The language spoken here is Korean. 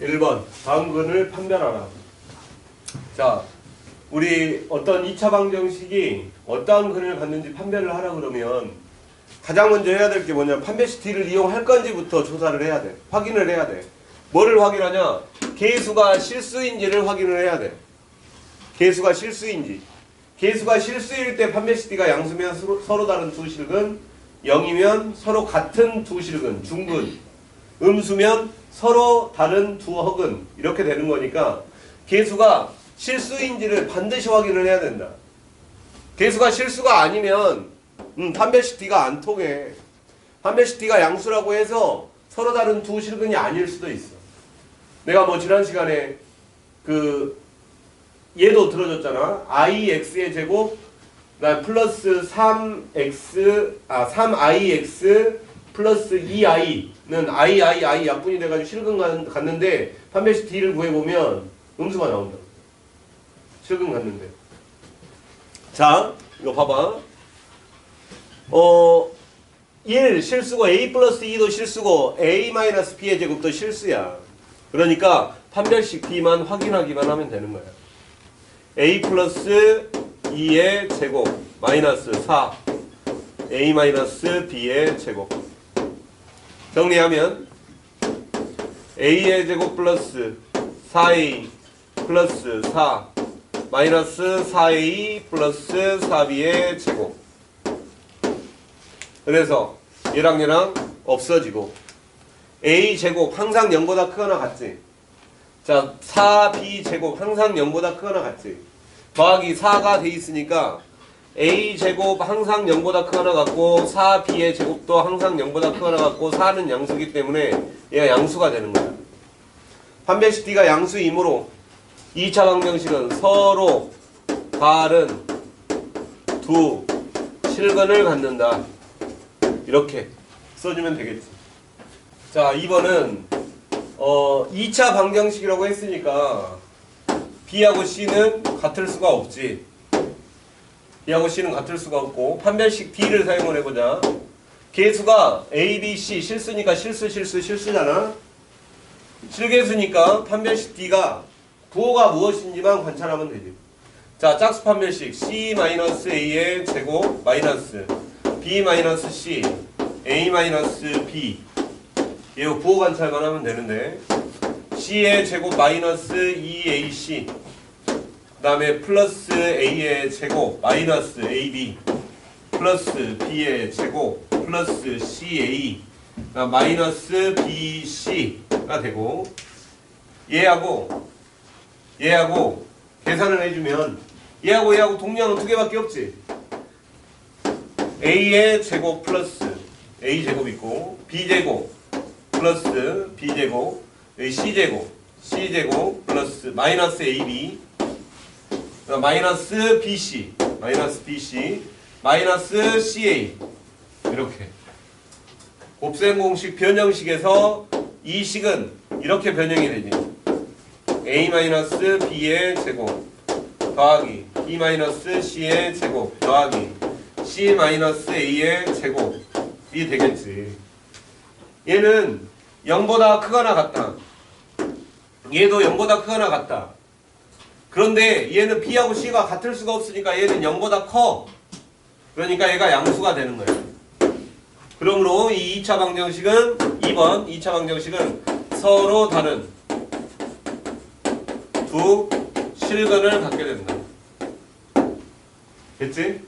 1번 다음 근을 판별하라. 자, 우리 어떤 2차 방정식이 어떠한 근을 갖는지 판별을 하라 그러면 가장 먼저 해야 될 게 뭐냐 판별식 D를 이용할 건지부터 조사를 해야 돼. 확인을 해야 돼. 뭐를 확인하냐? 개수가 실수인지를 확인을 해야 돼. 개수가 실수인지. 개수가 실수일 때 판별식 D가 양수면 서로 다른 두 실근, 0이면 서로 같은 두 실근, 중근, 음수면 서로 다른 두 허근 이렇게 되는 거니까 개수가 실수인지를 반드시 확인을 해야 된다. 개수가 실수가 아니면 음, 판별식 D가 안 통해. 판별식 D가 양수라고 해서 서로 다른 두 실근이 아닐 수도 있어. 내가 뭐 지난 시간에 그 얘도 들어줬잖아. iX의 제곱 나 플러스 3x 아 3ix 플러스 2i는 i i i 약분이 돼가지고 실근 가- 갔는데 판별식 D를 구해보면 음수가 나온다. 실근 갔는데. 자 이거 봐봐. 어, 1 실수고 a 플러스 2도 실수고 a 마이너스 b의 제곱도 실수야. 그러니까 판별식 b만 확인하기만 하면 되는 거야. a 플러스 2의 제곱 마이너스 4 a 마이너스 b의 제곱 정리하면 a의 제곱 플러스 4a 플러스 4 마이너스 4a 플러스 4b의 제곱. 그래서 얘랑 얘랑 없어지고 a 제곱 항상 0보다 크거나 같지? 자 4b 제곱 항상 0보다 크거나 같지? 더하기 4가 돼 있으니까 a 제곱 항상 0보다 크거나 같고 4b의 제곱도 항상 0보다 크거나 같고 4는 양수기 때문에 얘가 양수가 되는 거야 판별식 D가 양수이므로 2차 방정식은 서로 다른 두 실근을 갖는다 이렇게 써주면 되겠지. 자, 2번은 어 2차 방정식이라고 했으니까 B하고 C는 같을 수가 없지. B하고 C는 같을 수가 없고 판별식 D를 사용을 해보자. 개수가 A, B, C 실수니까 실수, 실수, 실수잖아. 실개수니까 판별식 D가 부호가 무엇인지만 관찰하면 되지. 자, 짝수 판별식 C-A의 제곱 마이너스 B-C A-B 이거 부호 관찰만 하면 되는데 C의 제곱 마이너스 2AC 그 다음에 플러스 A의 제곱 마이너스 AB 플러스 B의 제곱 플러스 CA 마이너스 BC가 되고 얘하고 얘하고 계산을 해주면 얘하고 얘하고 동량은 두 개밖에 없지. A의 제곱 플러스 A 제곱 있고 B 제곱 플러스 B 제곱 여기 C 제곱 C 제곱 플러스 마이너스 AB 마이너스 BC 마이너스 BC 마이너스 CA 이렇게 곱셈 공식 변형식에서 이 식은 이렇게 변형이 되지 A 마이너스 B의 제곱 더하기 B 마이너스 C의 제곱 더하기 C 마이너스 A의 제곱이 되겠지. 얘는 0보다 크거나 같다. 얘도 0보다 크거나 같다. 그런데 얘는 B하고 C가 같을 수가 없으니까 얘는 0보다 커. 그러니까 얘가 양수가 되는 거예요. 그러므로 이 2차 방정식은 2번 2차 방정식은 서로 다른 두 실근을 갖게 된다. 됐지?